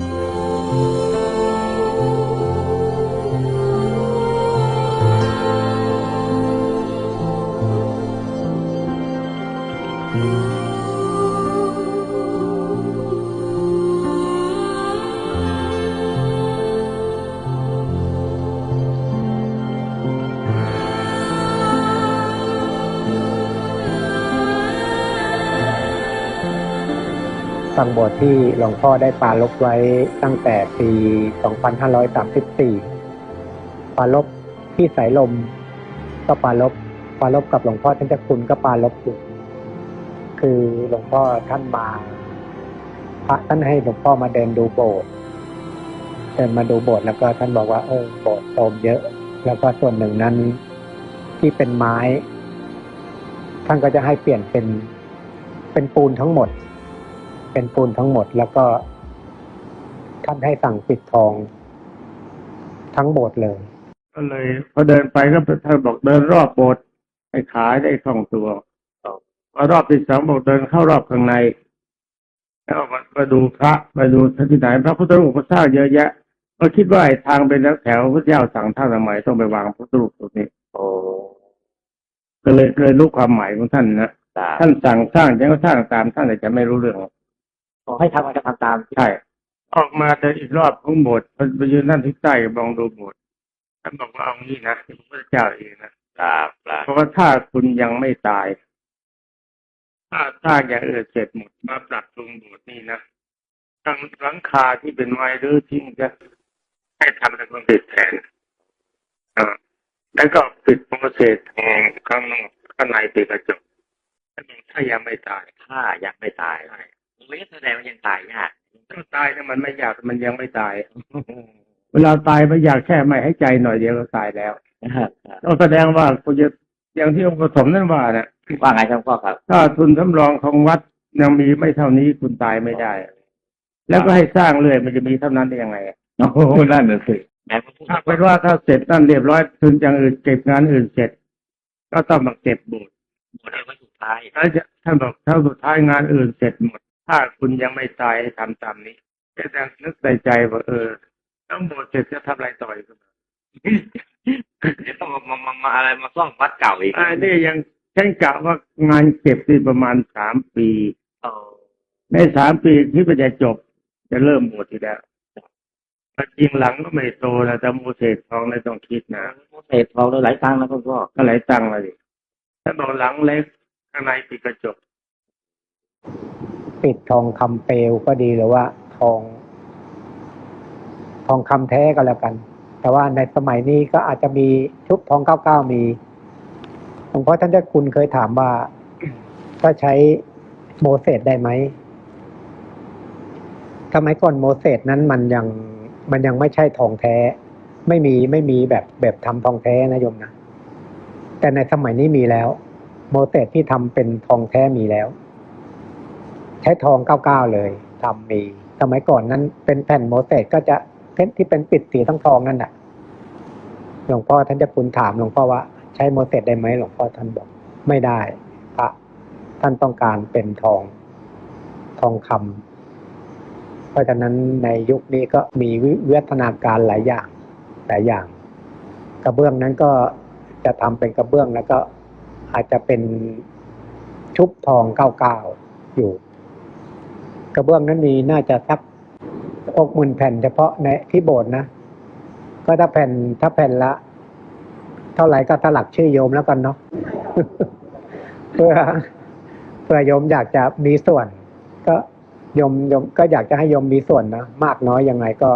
ฟั งโบสถ์ที่หลวงพ่อได้ปารบไว้ตั้งแต่ปี 2534 ปารบที่สายลมก็ปารบปารบกับหลวงพ่อท่านเจ้าคุณก็ปารบอยู่คือหลวงพ่อท่านมาพระท่านให้หลวงพ่อมาเดินดูโบสถ์เดินมาดูโบสถ์แล้วก็ท่านบอกว่าเออโบสถ์โทมเยอะ แล้วก็ส่วนหนึ่งนั้นที่เป็นไม้ ท่านก็จะให้เปลี่ยนเป็นเป็นปูนทั้งหมด เป็นปูนทั้งหมด แล้วก็ท่านให้สั่งปิดทองทั้งโบสถ์เลย ก็เลยพอเดินไปก็ท่านบอกเดินรอบโบสถ์ให้ขาได้คล่องตัวพอรอบที่สองบอกเดินเข้ารอบข้างใน แล้วมามาดูพระมาดูท่านที่ไหนพระพุทธรูปพระสร้างเยอะแยะก็คิดว่าไอ้ทางเป็นแถวพระเจ้าสั่งท่านทำไมต้องไปวางพระพุทธรูปตรงนี้โอ้ก็เลยเลยรู้ความหมายของท่านนะตาท่านสั่งสร้างยังก็สร้างตามท่านแต่จะไม่รู้เรื่อง ขอให้ทำอะไรก็ทำตามใช่ออกมาเดินอีกรอบของโบสถ์ไปยืนนั่นที่ใต้มองดูโบสถ์ท่านบอกว่าเอางี้นะที่พระพุทธเจ้าเองนะตาปลาเพราะว่าถ้าคุณยังไม่ตาย ถ้าสร้างอย่างอื่นเสร็จหมดมาปรับปรุงโบสถ์นี่นะทั้งหลังคาที่เป็นไม้รื้อทิ้งจะให้ทำเป็นคอนกรีตแทนอ่าแล้วก็ปิดโปรเซสทองข้างนอกข้างในปิดกระจกถ้ายังไม่ตายถ้ายังไม่ตาย ไม่แสดงว่ายังตายยากถ้าตายเนี่ยมันไม่อยากมันยังไม่ตาย เวลาตายมันอยากแค่ไม่ให้ใจหน่อยเดียวก็ตายแล้วต้องแสดงว่าคุณจะอย่างที่องค์ปฐมนั่นว่าเนี่ยว่าไงครับพ่อครับ ถ้าทุนสำรองของวัดยังมีไม่เท่านี้คุณตายไม่ได้ แล้วก็ให้สร้างเรื่อยมันจะมีเท่านั้นได้ยังไงโอ้โหนั่นน่ะสิแม้พระพุทธถ้าเป็นว่าถ้าเสร็จนั่นเรียบร้อยทุนอย่างอื่นเก็บงานอื่นเสร็จ ก็ต้องมาเก็บโบสถ์บทเอาไว้สุดท้ายถ้าจะท่านบอกถ้าสุดท้ายงานอื่นเสร็จหมด ถ้าคุณยังไม่ตายให้ทำตามนี้ก็จะนึกในใจว่าเออ ต้องโบสถ์เสร็จจะทำอะไรต่ออีกเดี๋ยวต้องมามามาอะไรมาซ่อมวัดเก่าอีกอันนี้ยังฉันกะว่างานเก็บที่ประมาณสามปีโอ้ในสามปีที่มันจะจบ จะเริ่มหมดทีแล้วแต่จริงหลังก็ไม่โตนะแต่โมเสสทองเลยต้องคิดนะเศษทองเลยหลายตังค์นะพ่อพ่อก็ไหลายตังค์มาดิถ้าบอกหลังเล็กข้างในปิดกระจก ปิดทองคำเปลวก็ดีหรือว่าทอง ทองคำแท้ก็แล้วกัน แต่ว่าในสมัยนี้ก็อาจจะมีชุบทองเก้าเก้ามีหลวงพ่อท่านเจ้าคุณเคยถามว่า ถ้าใช้โมเสสได้ไหมสมัยก่อนโมเสสนั้นมันยังมันยังไม่ใช่ทองแท้ ไม่มีไม่มีแบบแบบทำทองแท้นะโยมนะแต่ในสมัยนี้มีแล้ว โมเสสที่ทำเป็นทองแท้มีแล้ว ใช้ทองเก้าเก้าเลยทำมีสมัยก่อนนั้น เป็นแผ่นโมเสสก็จะเพชรที่เป็นปิดสีทั้งทองนั่นแหละหลวงพ่อท่านจะคุณถามหลวงพ่อว่าใช้โมเสสได้ไหมหลวงพ่อท่านบอกไม่ได้พระท่านต้องการเป็นทองทองคำเพราะฉะนั้นในยุคนี้ก็มีวิวัฒนาการหลายอย่างหลายอย่าง กระเบื้องนั้นก็จะทำเป็นกระเบื้องแล้วก็อาจจะเป็นชุบทองเก้าเก้าอยู่ กระเบื้องนั้นมีน่าจะสักอกหมื่นแผ่นเฉพาะในที่โบสถ์นะ ก็ถ้าแผ่นถ้าแผ่นละ เท่าไหร่ก็สลักชื่อโยมแล้วกันเนาะเพื่อเพื่อโยมอยากจะมีส่วน ก็โยมโยมก็อยากจะให้โยมมีส่วนนะมากน้อยยังไงก็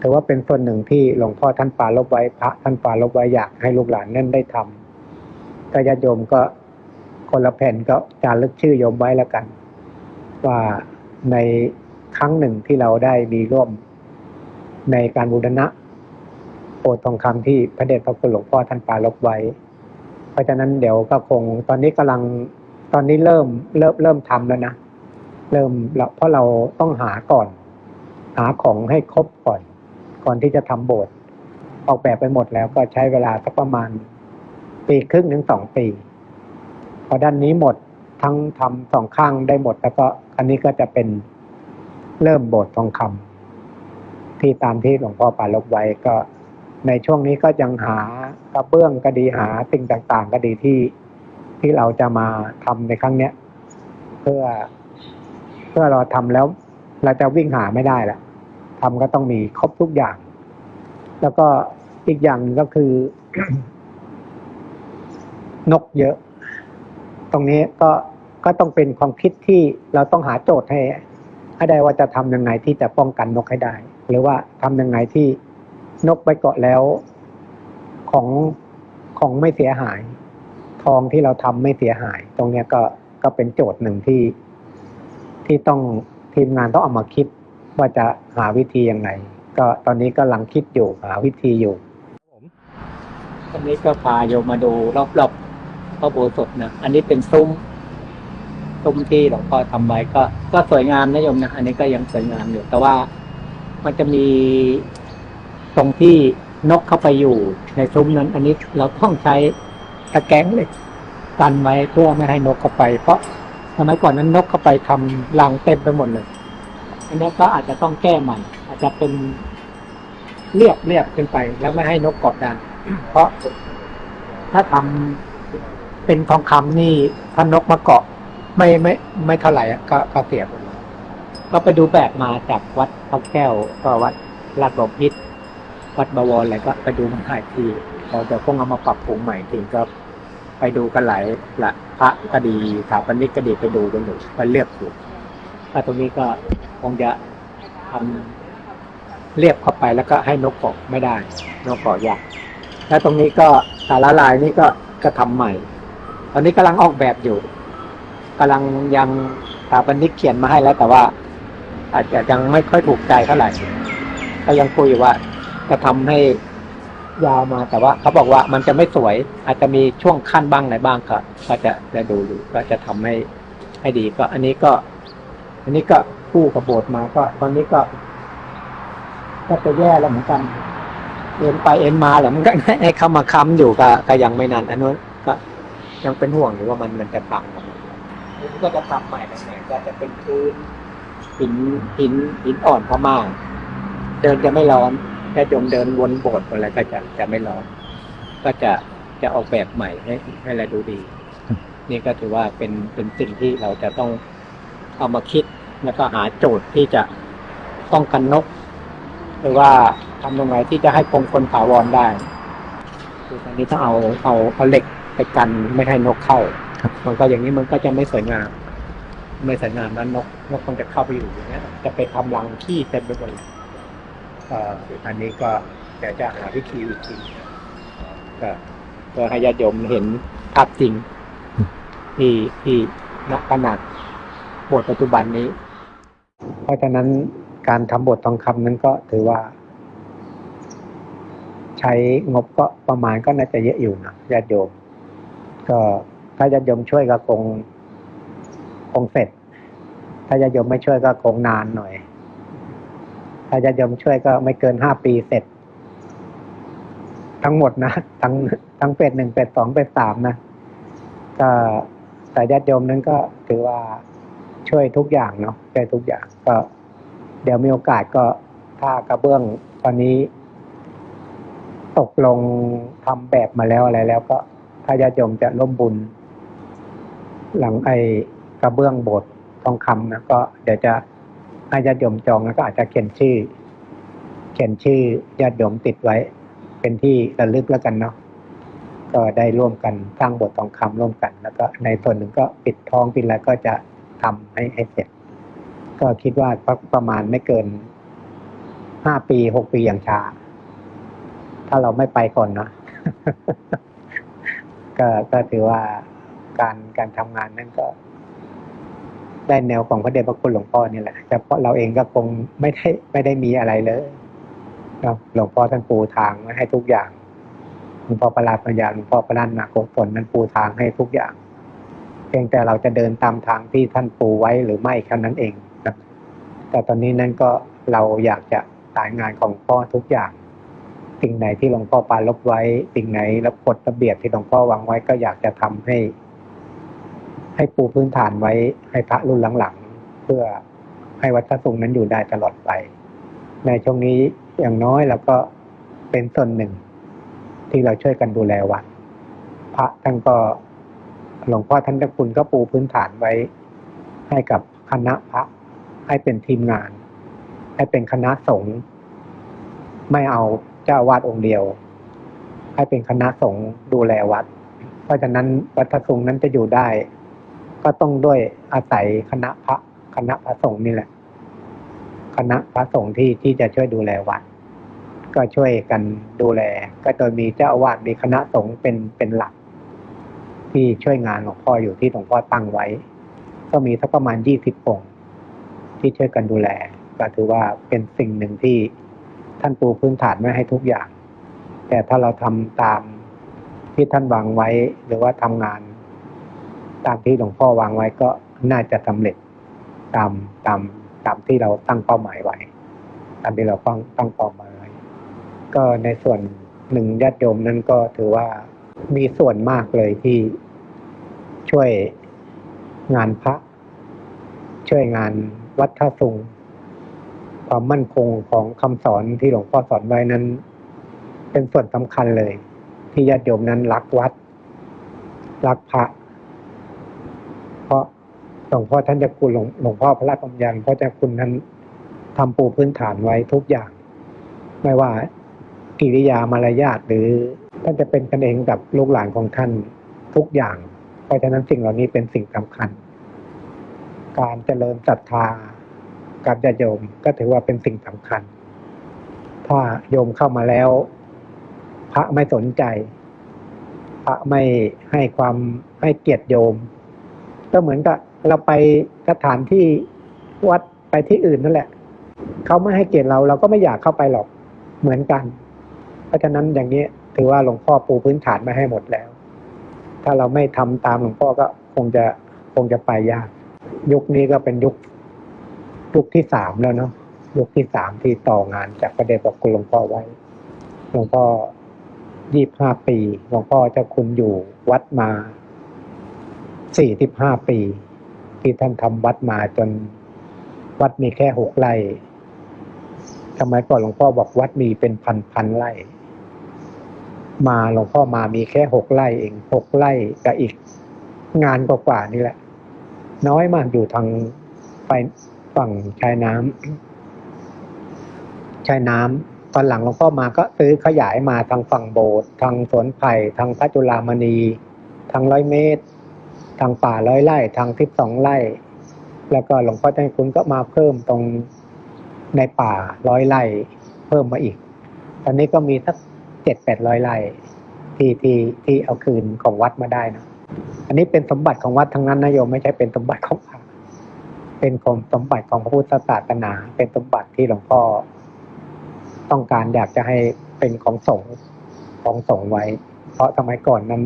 ถือว่าเป็นส่วนหนึ่งที่หลวงพ่อท่านปารบไว้พระท่านปารบไว้อยากให้ลูกหลานนั่นได้ทำก็ญาติโยมก็คนละแผ่นก็จารึกชื่อโยมไว้แล้วกัน ว่า ในครั้งหนึ่งที่เราได้มีร่วมในการบูรณะโปรดทองคำที่พระเดชพระคุณหลวงพ่อท่านปารบไว้ เพราะฉะนั้นเดี๋ยวก็คงตอนนี้กำลังตอนนี้เริ่มเริ่มเริ่มทำแล้วนะเริ่มเราเพราะเราต้องหาก่อน หาของให้ครบก่อน ก่อนที่จะทำโบสถ์ออกแบบไปหมดแล้วก็ใช้เวลาสักประมาณปีครึ่งถึงสองปี พอด้านนี้หมด ทั้งทำสองข้างได้หมด แล้วก็อันนี้ก็จะเป็นเริ่มโบสถ์ทองคที่ตามที่หลวงพ่อปารบไว้ก็ในช่วงนี้ก็ยังหากระเบื้องก็ดีหาสิ่งต่างๆ ก็ดีที่ที่เราจะมาทำในครั้งเนี้ย เพื่อเพื่อเราทำแล้ว เราจะวิ่งหาไม่ได้ละทำก็ต้องมีครบทุกอย่าง แล้วก็อีกอย่างก็คือนกเยอะ ตรงนี้ก็ ก็ต้องเป็นความคิดที่เราต้องหาโจทย์ให้ให้ได้ว่าจะทำยังไงที่จะป้องกันนกให้ได้ หรือว่าทำยังไงที่นกไปเกาะแล้วของของไม่เสียหาย ทองที่เราทำไม่เสียหาย ตรงเนี้ยก็ก็เป็นโจทย์หนึ่งที่ ที่ต้องทีมงานต้องเอามาคิดว่าจะหาวิธียังไง ก็ตอนนี้กำลังคิดอยู่หาวิธีอยู่วันนี้ก็พาโยมมาดูรอบๆพระโบสถนะ อันนี้เป็นซุ้ม ซุ้มที่หลวงพ่อทำไว้ก็ ก็สวยงามนะโยมนะอันนี้ก็ยังสวยงามอยู่ แต่ว่ามันจะมีตรงที่นกเข้าไปอยู่ในซุ้มนั้น อันนี้เราต้องใช้ตะแกรงเหล็กกันไว้เพื่อไม่ให้นกเข้าไป เพราะสมัยก่อนนั้นนกเข้าไปทำรังเต็มไปหมดเลย อันนี้ก็อาจจะต้องแก้ใหม่ อาจจะเป็นเรียบเรียบขึ้นไป แล้วไม่ให้นกเกาะได้เพราะถ้าทำเป็นทองคำนี่ถ้านกมาเกาะ ไม่ไม่ไม่เท่าไหร่ก็ก็เสียไปเลยก็ไปดูแบบมาจากวัดพระแก้ว ก็วัดลาดบพิษวัดบวรอะไรก็ไปดูมาหลายที่เราจะคงเอามาปรับปรุงใหม่ทีก็ไปดูกันหลายละพระก็ดีสถาปนิกก็ดีไปดูกันอยู่ไปเลือกอยู่ถ้าตรงนี้ก็คงจะทำเรียบเข้าไปแล้วก็ให้นกเกาะไม่ได้ นกเกาะยากแล้วตรงนี้ก็สาระลายนี่ก็ก็ทำใหม่ ตอนนี้กำลังออกแบบอยู่ กำลังยังสถาปนิกเขียนมาให้แล้ว แต่ว่า อาจจะยังไม่ค่อยถูกใจเท่าไหร่ก็ยังคุยว่า จะทำให้ยาวมาแต่ว่าเขาบอกว่ามันจะไม่สวย อาจจะมีช่วงขั้นบ้างไหนบ้างก็ก็จะจะดูอยู่ก็จะทำให้ให้ดีก็ อันนี้ก็ อันนี้ก็คู่กับโบสมาก็ ตอนนี้ก็ ก็จะแย่แล้วเหมือนกันเอ็นไปเอ็นมาแหละมันก็ให้เข้ามาค้ำอยู่ก็ก็ยังไม่นานอันนู้นก็ยังเป็นห่วงอยู่ว่ามันมันจะพัง ก็จะทำใหม่ใหม่ก็จะเป็นพื้นหินหินหินอ่อนพม่าเดินจะไม่ร้อนถ้าจมเดินวนโบสถ์อะไรก็จะจะไม่ร้อน ก็จะจะออกแบบใหม่ให้ให้เราดูดี นี่ก็ถือว่าเป็นเป็นสิ่งที่เราจะต้องเอามาคิดแล้วก็หาโจทย์ที่จะป้องกันนก หรือว่าทำยังไงที่จะให้คงคนถาวรได้คือตอนนี้ถ้าเอาเอาเอาเหล็กไปกันไม่ให้นกเข้า มันก็อย่างนี้มันก็จะไม่สวยงาม ไม่สวยงามแล้วนกนกคงจะเข้าไปอยู่อย่างเงี้ยจะไปทำรังขี้เต็มไปหมดเลยเอ่ออันนี้ก็เดี๋ยวจะหาวิธีอีกทีก็ก็ให้ญาติโยมเห็นภาพจริง ที่ที่ณขนาดบทปัจจุบันนี้ เพราะฉะนั้นการทำบททองคำนั้นก็ถือว่า ใช้งบก็ประมาณก็น่าจะเยอะอยู่นะญาติโยมก็ ถ้าญาติโยมช่วยก็คง คงเสร็จ ถ้าญาติโยมไม่ช่วยก็คงนานหน่อย ถ้าญาติโยมช่วยก็ไม่เกินห้าปีเสร็จ ทั้งหมดนะทั้งทั้งเฟสหนึ่งเฟสสองเฟสสามนะก็แต่ญาติโยมนั้นก็ถือว่าช่วยทุกอย่างเนาะช่วยทุกอย่างก็ เดี๋ยวมีโอกาสก็ถ้ากระเบื้องตอนนี้ ตกลงทำแบบมาแล้วอะไรแล้วก็ถ้าญาติโยมจะร่วมบุญ หลังไอ้กระเบื้องโบสถ์ทองคำนะก็เดี๋ยวจะให้ญาติโยมจองแล้วก็อาจจะเขียนชื่อ เขียนชื่อญาติโยมติดไว้ เป็นที่ระลึกแล้วกันเนาะก็ได้ร่วมกันสร้างบสถ์ทองคำร่วมกัน แล้วก็ในส่วนหนึ่งก็ปิดทองปิดอะไรก็จะทำให้ให้เสร็จ ก็คิดว่าประมาณไม่เกินห้าปีหกปีอย่างช้า ถ้าเราไม่ไปก่อนเนาะก็ก็ถือว่า การการทำงานนั้นก็ ได้แนวของพระเดชพระคุณหลวงพ่อนี่แหละแต่เพราะเราเองก็คงไม่ได้ไม่ได้มีอะไรเลยนะหลวงพ่อท่านปูทางให้ทุกอย่างหลวงพ่อประหลาดปัญญาหลวงพ่อประหลาดนาโกศลนั้นปูทางให้ทุกอย่าง เพียงแต่เราจะเดินตามทางที่ท่านปูไว้หรือไม่แค่นั้นเองนะแต่ตอนนี้นั้นก็เราอยากจะสายงานของพ่อทุกอย่างสิ่งไหนที่หลวงพ่อปารบไว้ สิ่งไหนแล้วกฎระเบียบที่หลวงพ่อวางไว้ก็อยากจะทำให้ ให้ปูพื้นฐานไว้ให้พระรุ่นหลังๆ เพื่อให้วัดพระทรงนั้นอยู่ได้ตลอดไป ในช่วงนี้อย่างน้อยเราก็เป็นส่วนหนึ่ง ที่เราช่วยกันดูแลวัด พระท่านก็หลวงพ่อท่านเจ้าคุณก็ปูพื้นฐานไว้ ให้กับคณะพระให้เป็นทีมงาน ให้เป็นคณะสงฆ์ไม่เอาเจ้าอาวาดองค์เดียว ให้เป็นคณะสงฆ์ดูแลวัด เพราะฉะนั้นวัดพระสงฆ์นั้นจะอยู่ได้ ก็ต้องด้วยอาศัยคณะพระคณะพระสงฆ์นี่แหละ คณะพระสงฆ์ที่ที่จะช่วยดูแลวัด ก็ช่วยกันดูแล ก็โดยมีเจ้าอาวาสมีคณะสงฆ์เป็นเป็นหลัก ที่ช่วยงานหลวงพ่ออยู่ที่หลวงพ่อตั้งไว้ ก็มีสักประมาณยี่สิบองค์ที่ช่วยกันดูแล ก็ถือว่าเป็นสิ่งหนึ่งที่ท่านปูพื้นฐานไว้ให้ทุกอย่าง แต่ถ้าเราทำตามที่ท่านวางไว้หรือว่าทำงาน ตามที่หลวงพ่อวางไว้ก็น่าจะสำเร็จตามตามตามที่เราตั้งเป้าหมายไว้ ตามที่เราตั้งตั้งเป้าหมายไว้ก็ในส่วนหนึ่งญาติโยมนั้นก็ถือว่ามีส่วนมากเลยที่ช่วยงานพระ ช่วยงานวัดท่าสุงความมั่นคงของคำสอนที่หลวงพ่อสอนไว้นั้น เป็นส่วนสำคัญเลย ที่ญาติโยมนั้นรักวัด รักพระ พราะหลวงพ่อท่านจะคุณหลวงงพ่อพระราชปัญญาหลวงพ่อเจ้าคุณนั้นทำปูพื้นฐานไว้ทุกอย่าง ไม่ว่ากิริยามารยาทหรือท่านจะเป็นกันเองกับลูกหลานของท่านทุกอย่าง เพราะฉะนั้นสิ่งเหล่านี้เป็นสิ่งสำคัญ การเจริญศรัทธากับญาติโยมก็ถือว่าเป็นสิ่งสำคัญ ถ้าโยมเข้ามาแล้ว พระไม่สนใจ พระไม่ให้ความให้เกียรติโยม ก็เหมือนกับเราไปสถานที่วัดไปที่อื่นนั่นแหละ เขาไม่ให้เกียรติเราเราก็ไม่อยากเข้าไปหรอกเหมือนกัน เพราะฉะนั้นอย่างนี้ถือว่าหลวงพ่อปูพื้นฐานมาให้หมดแล้ว ถ้าเราไม่ทำตามหลวงพ่อก็คงจะคงจะไปยาก ยุคนี้ก็เป็นยุคยุคที่สามแล้วเนาะยุคที่สามที่ต่องานจากประเดชพระคุณหลวงพ่อไว้ หลวงพ่อยี่ห้าปี หลวงพ่อเจ้าคุณอยู่วัดมา สี่สิบห้าปี ที่ท่านทำวัดมาจนวัดมีแค่หกไร่สมัยก่อนหลวงพ่อบอกวัดมีเป็นพันพันไร่ มาหลวงพ่อมามีแค่หกไร่เองหกไร่กับอีกงานกว่าๆนี่แหละ น้อยมากอยู่ทางไปฝั่งชายน้ำชายน้ำตอนหลังหลวงพ่อมาก็ซื้อขยายมาทางฝั่งโบสถ์ทางสวนไผ่ทางพระจุลามณีทางร้อยเมตร ทางป่าร้อยไร่ทางทิพสองไร่ แล้วก็หลวงพ่อเจ้าคุณก็มาเพิ่มตรงในป่าร้อยไร่เพิ่มมาอีก ตอนนี้ก็มีสักเจ็ดแปดร้อยไร่ที่ที่ที่เอาคืนของวัดมาได้นะอันนี้เป็นสมบัติของวัดทั้งนั้นนะโยมไม่ใช่เป็นสมบัติของพระเป็นของสมบัติของพระพุทธศาสนา เป็นสมบัติที่หลวงพ่อต้องการอยากจะให้เป็นของสงฆ์ของสงฆ์ไว้ เพราะสมัยก่อนนั้น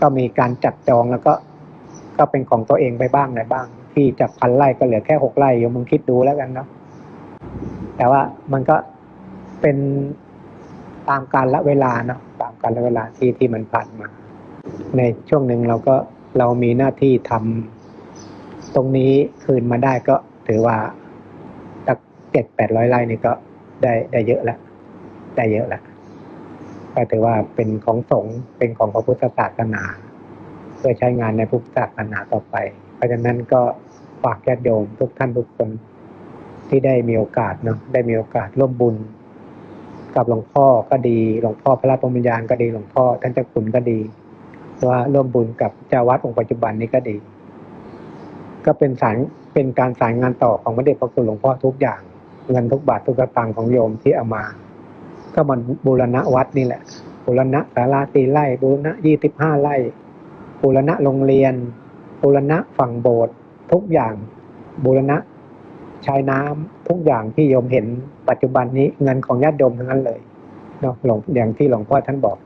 ก็มีการจัดจองแล้วก็ ก็เป็นของตัวเองไปบ้างไหนบ้าง ที่จากพันไร่ก็เหลือแค่หกไร่โยมมึงคิดดูแล้วกันเนาะแต่ว่ามันก็เป็นตามการละเวลาเนาะตามการละเวลาที่ที่มันผ่านมา ในช่วงหนึ่งเราก็เรามีหน้าที่ทำตรงนี้คืนมาได้ก็ถือว่าตักเจ็ดแปดร้อยไร่นี่ก็ได้ได้เยอะแล้วได้เยอะแล้ว ก็ถือว่าเป็นของสงฆ์เป็นของพระพุทธศาสนา เพื่อใช้งานในพุทธศาสนาต่อไป เพราะฉะนั้นก็ฝากญาติโยมทุกท่านทุกคนที่ได้มีโอกาสเนาะได้มีโอกาสร่วมบุญ กับหลวงพ่อก็ดีหลวงพ่อพระราชปญญาณก็ดีหลวงพ่อท่านเจ้าคุณก็ดีว่าร่วมบุญกับเจ้าวัดองค์ปัจจุบันนี้ก็ดี ก็เป็นสารเป็นการสารงานต่อของพระเดชพระคุณหลวงพ่อทุกอย่าง เงินทุกบาททุกสตางค์ของโยมที่เอามา ก็มันบูรณะวัดนี่แหละบูรณะศาลาตีไร่บูรณะยี่สิบห้าไร่บูรณะโรงเรียนบูรณะฝั่งโบสถ์ทุกอย่างบูรณะชายน้ำทุกอย่างที่โยมเห็นปัจจุบันนี้เงินของญาติโยมทั้งนั้นเลยเนาะหลวงอย่างที่หลวงพ่อท่านบอก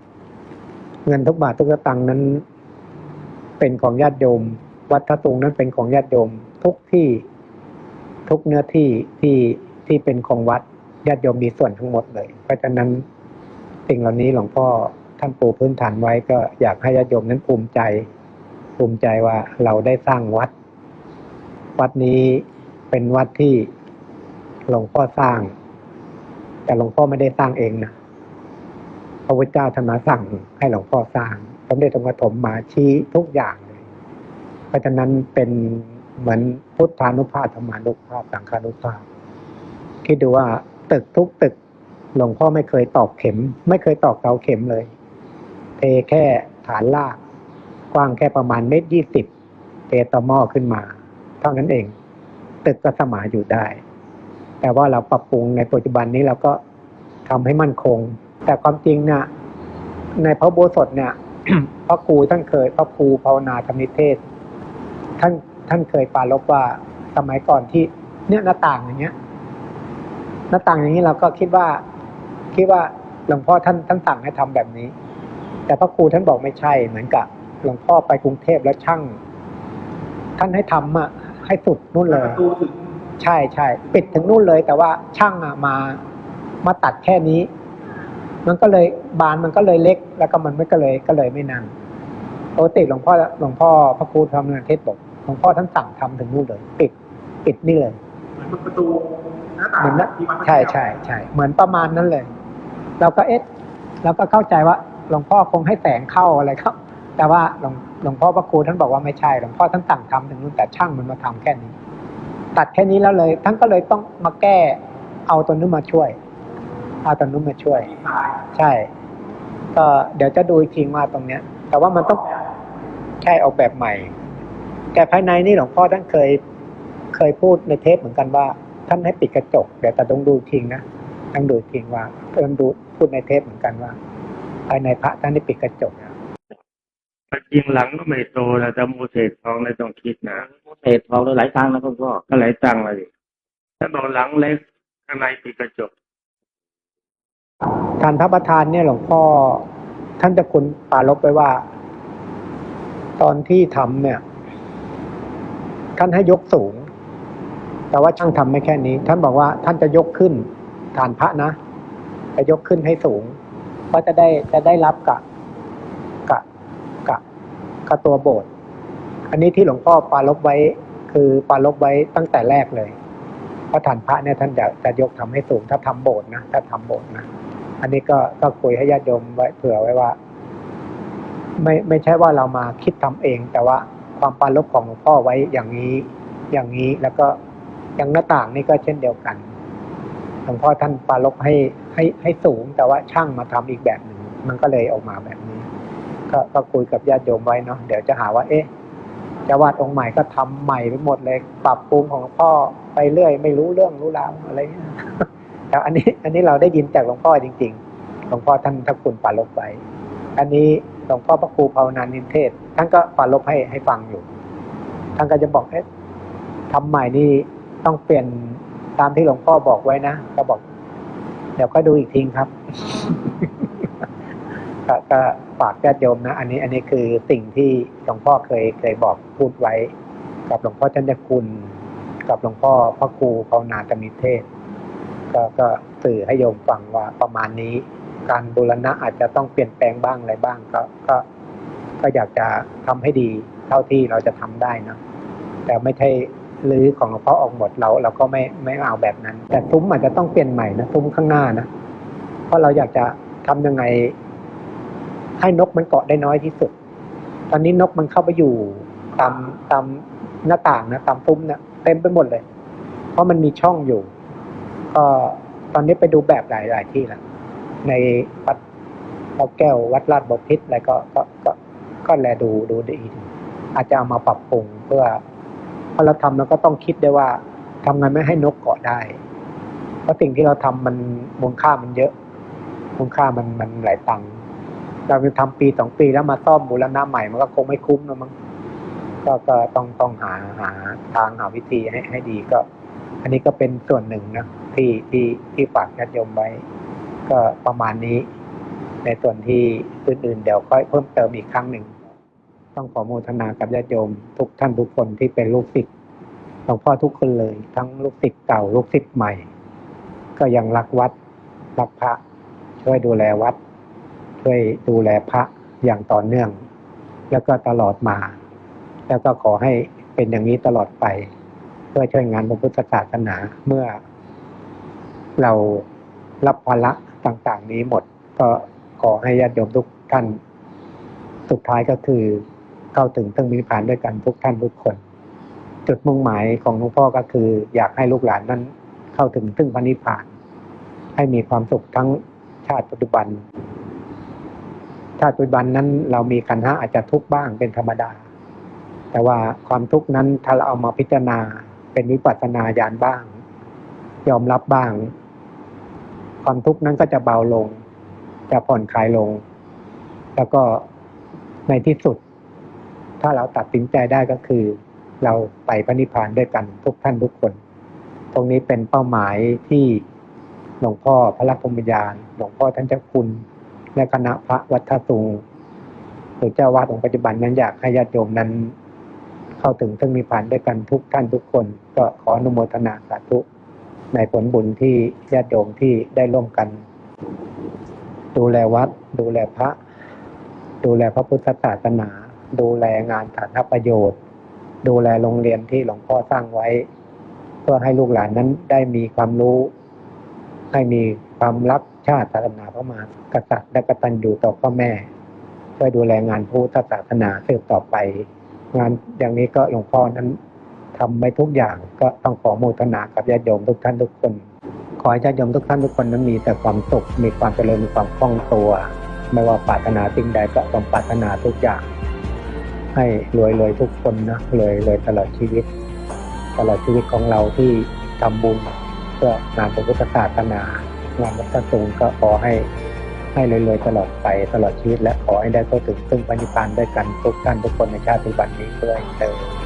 เงินทุกบาททุกสตางค์นั้น เป็นของญาติโยม วัดท่าตุงนั้นเป็นของญาติโยมทุกที่ทุกเนื้อที่ที่ที่เป็นของวัด ญาติโยมมีส่วนทั้งหมดเลย เพราะฉะนั้นสิ่งเหล่านี้หลวงพ่อท่านปูพื้นฐานไว้ก็อยากให้ญาติโยมนั้นภูมิใจ ภูมิใจว่าเราได้สร้างวัด วัดนี้เป็นวัดที่หลวงพ่อสร้าง แต่หลวงพ่อไม่ได้สร้างเองนะพระพุทธเจ้าท่านมาสั่งให้หลวงพ่อสร้างสมเด็จองค์ปฐมมาชี้ทุกอย่างเลย เพราะฉะนั้นเป็นเหมือนพุทธานุภาพธรรมานุภาพสังฆานุภาพคิดดูว่า ตึกทุกตึกหลวงพ่อไม่เคยตอกเข็ม ไม่เคยตอกเสาเข็มเลย เทแค่ฐานลากกว้างแค่ประมาณเมตรยี่สิบเทตอหม้อขึ้นมา เท่านั้นเอง ตึกก็สมาอยู่ได้ แต่ว่าเราปรับปรุงในปัจจุบันนี้เราก็ทำให้มั่นคง แต่ความจริงเนี่ยในพระโบสถเนี่ยพระครูท่านเคยพระครูภาวนาธรรมนิเทศ ท่านท่านเคยปารบว่าสมัยก่อนที่เนี่ยหน้าต่างอย่างเงี้ย หน้าต่างอย่างนี้เราก็คิดว่า คิดว่าหลวงพ่อท่านท่านสั่งให้ทำแบบนี้ แต่พระครูท่านบอกไม่ใช่ เหมือนกับหลวงพ่อไปกรุงเทพแล้วช่าง ท่านให้ทำอะให้สุดนู่นเลยดูถึงใช่ใช่ปิดถึงนู่นเลย แต่ว่าช่างอะมามาตัดแค่นี้ มันก็เลยบานมันก็เลยเล็ก แล้วก็มันไม่ก็เลยก็เลยไม่นานปกติหลวงพ่อหลวงพ่อพระครูธรรมนันเทศบอกหลวงพ่อท่านสั่งทำถึงนู่นเลย ปิด ปิดนี่เลยเหมือนประตูหน้าต่าง เหมือนใช่ใช่ใช่เหมือนประมาณนั้นเลย เราก็เอ๊ะเราก็เข้าใจว่าหลวงพ่อคงให้แสงเข้าอะไรครับแต่ว่าหลวงหลวงพ่อพระครูท่านบอกว่าไม่ใช่หลวงพ่อท่านสั่งทำถึงนู่นแต่ช่างมันมาทำแค่นี้ ตัดแค่นี้แล้วเลยท่านก็เลยต้องมาแก้เอาตัวนู้นมาช่วย เอาตัวนู้นมาช่วย ใช่ ก็เดี๋ยวจะดูอีกทีว่าตรงเนี้ย แต่ว่ามันต้องใช่ออกแบบใหม่ แต่ภายในนี่หลวงพ่อท่านเคยเคยพูดในเทปเหมือนกันว่า ท่านให้ปิดกระจกเดี๋ยวแต่ต้องดูอีกทีนะต้องดูอีกทีว่าต้องดูพูดในเทปเหมือนกันว่า ภายในพระท่านได้ปิดกระจกนะแต่จริงหลังก็ไม่โตแล้วแต่โมเสสทองเลยต้องคิดนะเศษทองหลายครั้งนะคุณพ่อก็หลายตังค์เลยถ้าบอกหลังเล็กข้างในปิดกระจกทานพระประธานเนี่ยหลวงพ่อ ท่านจะคุณปรารบไว้ว่า ตอนที่ทำเนี่ยท่านให้ยกสูง แต่ว่าช่างทำไม่แค่นี้ ท่านบอกว่าท่านจะยกขึ้นฐานพระนะจะยกขึ้นให้สูงเพราะจะได้จะได้รับกับกับกับกับตัวโบสถ์อันนี้ที่หลวงพ่อปารบไว้ คือปารบไว้ตั้งแต่แรกเลยเพราะฐานพระเนี่ยท่านจะจะยกทำให้สูงถ้าทำโบสถ์นะถ้าทำโบสถ์นะอันนี้ก็ก็คุยให้ญาติโยมไว้เผื่อไว้ว่า ไม่ไม่ใช่ว่าเรามาคิดทำเอง แต่ว่าความปารบของหลวงพ่อไว้อย่างนี้อย่างนี้แล้วก็ อย่างหน้าต่างนี่ก็เช่นเดียวกันหลวงพ่อท่านปารบให้ให้ให้สูง แต่ว่าช่างมาทำอีกแบบหนึ่งมันก็เลยออกมาแบบนี้ ก็ก็คุยกับญาติโยมไว้เนาะเดี๋ยวจะหาว่าเอ๊ะจะวาดองค์ใหม่ก็ทำใหม่ไปหมดเลย ปรับปรุงของหลวงพ่อไปเรื่อย ไม่รู้เรื่องรู้ราวอะไรเงี้ยแต่อันนี้ อันนี้เราได้ยินจากหลวงพ่อจริง ๆ หลวงพ่อท่านทักคุณปารบไว้อันนี้หลวงพ่อพระครูภาวนานินเทศ ท่านก็ปารบให้ให้ฟังอยู่ ท่านก็จะบอกเอ๊ะทำใหม่นี่ ต้องเปลี่ยนตามที่หลวงพ่อบอกไว้นะก็บอก เดี๋ยวก็ดูอีกทีครับก็ฝากญาติโยมนะ อันนี้ อันนี้คือสิ่งที่หลวงพ่อเคยเคยบอกพูดไว้ กับหลวงพ่อจันทคุณ กับหลวงพ่อพระครูภาวนาธรรมิเทศ ก็ก็สื่อให้โยมฟังว่าประมาณนี้ การบูรณะอาจจะต้องเปลี่ยนแปลงบ้างอะไรบ้าง ก็ก็ก็อยากจะทำให้ดีเท่าที่เราจะทำได้นะแต่ไม่ใช่ รื้อของหลวงพ่อออกหมดเราเราก็ไม่ไม่เอาแบบนั้น แต่ซุ้มอาจจะต้องเปลี่ยนใหม่นะซุ้มข้างหน้านะเพราะเราอยากจะทำยังไง ให้นกมันเกาะได้น้อยที่สุด ตอนนี้นกมันเข้าไปอยู่ตามตามหน้าต่างนะตามซุ้มนะเต็มไปหมดเลย เพราะมันมีช่องอยู่ ก็ตอนนี้ไปดูแบบหลายหลายที่แล้วในวัดพระแก้ววัดลาดบพิตรอะไรก็ก็ก็ก็แลดูดูดีอาจจะเอามาปรับปรุงเพื่อ พอเราทำเราก็ต้องคิดด้วยว่าทำไงไม่ให้นกเกาะได้ เพราะสิ่งที่เราทำมันมูลค่ามันเยอะมูลค่ามันมันหลายตังค์เราไปทำปีสองปีแล้วมาซ่อมบูรณะใหม่มันก็คงไม่คุ้มนะมั้งก็ก็ต้องต้องหาหาทางหาวิธีให้ให้ดีก็ อันนี้ก็เป็นส่วนหนึ่งนะที่ที่ที่ฝากญาติโยมไว้ ก็ประมาณนี้ ในส่วนที่อื่นๆเดี๋ยวค่อยเพิ่มเติมอีกครั้งหนึ่ง ต้องขอโมทนากับญาติโยม ทุกท่านทุกคนที่เป็นลูกศิษย์หลวงพ่อทุกคนเลย ทั้งลูกศิษย์เก่าลูกศิษย์ใหม่ ก็ยังรักวัดรักพระ ช่วยดูแลวัด ช่วยดูแลพระอย่างต่อเนื่อง แล้วก็ตลอดมา แล้วก็ขอให้เป็นอย่างนี้ตลอดไป เพื่อช่วยงานพระพุทธศาสนาเมื่อ เรารับภาระต่างๆ นี้หมด ก็ขอให้ญาติโยมทุกท่านสุดท้ายก็คือ เข้าถึงตึงมิพพานด้วยกันทุกท่านทุกคน จุดมุ่งหมายของหลวงพ่อก็คือ อยากให้ลูกหลานนั้น เข้าถึงตึงพระนิพพาน ให้มีความสุขทั้งชาติปัจจุบัน ชาติปัจจุบันนั้นเรามีขันธ์ห้าอาจจะทุกข์บ้างเป็นธรรมดา แต่ว่าความทุกข์นั้นถ้าเราเอามาพิจารณาเป็นวิปัสสนาญาณบ้าง ยอมรับบ้าง ความทุกข์นั้นก็จะเบาลง จะผ่อนคลายลง แล้วก็ในที่สุด ถ้าเราตัดสินใจได้ก็คือ เราไปพระนิพพานด้วยกันทุกท่านทุกคน ตรงนี้เป็นเป้าหมายที่หลวงพ่อพระรักพมยานหลวงพ่อท่านเจ้าคุณ และคณะพระวัดท่าสุงหรือเจ้าวาดองค์ปัจจุบันนั้นอยากให้ญาติโยมนั้น เข้าถึงถึงนิพพานด้วยกันทุกท่านทุกคน ก็ขออนุโมทนาสาธุในผลบุญที่ญาติโยมที่ได้ร่วมกัน ดูแลวัด ดูแลพระ ดูแลพระพุทธศาสนา ดูแลงานสาธารณประโยชน์ ดูแลโรงเรียนที่หลวงพ่อสร้างไว้ เพื่อให้ลูกหลานนั้นได้มีความรู้ ให้มีความรักชาติศาสนาพระมหากษัตริย์และกตัญญูต่อพ่อแม่ช่วยดูแลงานพุทธศาสนาสืบต่อไป งานอย่างนี้ก็หลวงพ่อนั้นทำไปทุกอย่างก็ต้องขอโมทนากับญาติโยมทุกท่านทุกคน ขอให้ญาติโยมทุกท่านทุกคนนั้นมีแต่ความสุขมีความเจริญมีความคล่องตัว ไม่ว่าปรารถนาสิ่งใดก็สมปรารถนาทุกอย่าง ให้รวยรวยทุกคนนะรวยรวยตลอดชีวิต ตลอดชีวิตของเราที่ทำบุญเพื่องานพระพุทธศาสนางานวัดพระสูงก็ขอให้ให้รวยๆตลอดไปตลอดชีวิตและขอให้ได้เข้าถึงซึ่งปณิพานด้วยกันทุกท่านทุกคนในชาติปัจจุบันนี้ด้วยเถิด